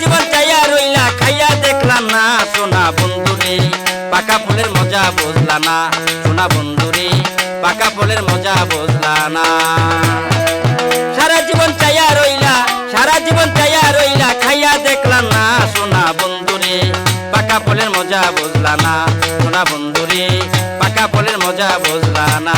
জীবন চাইয়া রইলা, খাইয়া দেখলাম না। সোনা বন্ধুরে পাকা ফুলের মজা বুঝলা না। সোনা বন্ধুরে পাকা ফুলের মজা বুঝলা না। সারা জীবন চাইয়া রইলা, সারা জীবন চাইয়া রইলা, খাইয়া দেখলাম না। সোনা বন্ধুরে পাকা ফলের মজা বুঝলা না। সোনা বন্ধুরে পাকা ফলের মজা বুঝলা না।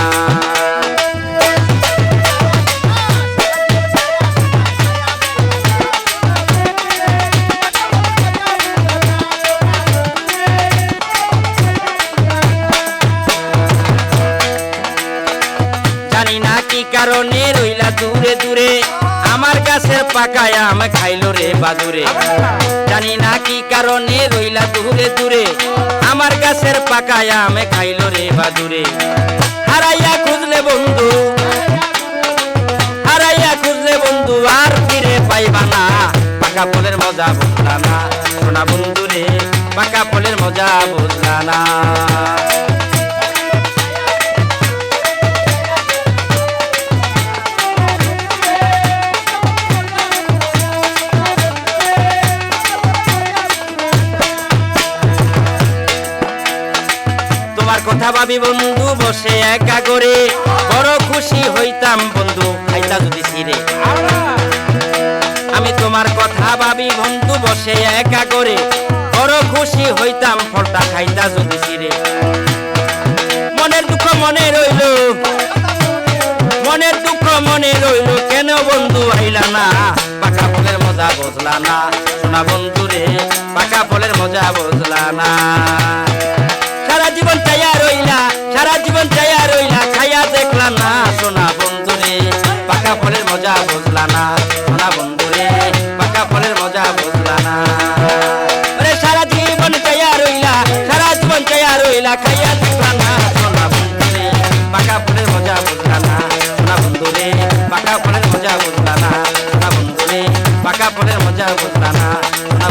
কারণে রইলা দূরে দূরে। আমার গাছের পাকায় আম খাইলো রে বাদুরে। জানি না কি কারণে রইলা দূরে দূরে। আমার গাছের পাকায় আম খাইলো রে বাদুরে। হারাইয়া খুঁজলে বন্ধু, হারাইয়া খুঁজলে বন্ধু, আর ফিরে পাইবা না। পাকা ফলের মজা বুঝলা না, সোনা বন্ধু রে পাকা ফলের মজা বুঝলা না। কথা ভাবি, বন্ধু, বসে একা করে। বড় খুশি হইতাম, বন্ধু খাইতা যদি ছিঁড়ে। আমি তোমার কথা ভাবি, বন্ধু, বসে একা করে। বড় খুশি হইতাম, ফলটা খাইতা যদি ছিঁড়ে। মনের দুঃখ মনে রইল। মনের দুঃখ মনে রইল। কেন বন্ধু আইলা না? পাকা ফলের মজা বুঝলা না। সোনা বন্ধু রে পাকা ফলের মজা বুঝলা না। না সোনা বন্ধু রে পাকা ফলের মজা বুঝলা না। সোনা বন্ধু রে পাকা ফলের মজা বুঝলা না। ওরে সারা জীবন চাইয়া রইলা, সারা জীবন চাইয়া রইলা, খাইয়া দেখলাম না। সোনা বন্ধু রে পাকা ফলের মজা বুঝলা না। সোনা বন্ধু রে পাকা ফলের মজা বুঝলা না। সোনা বন্ধু পাকা ফলের মজা বুঝলা না। সোনা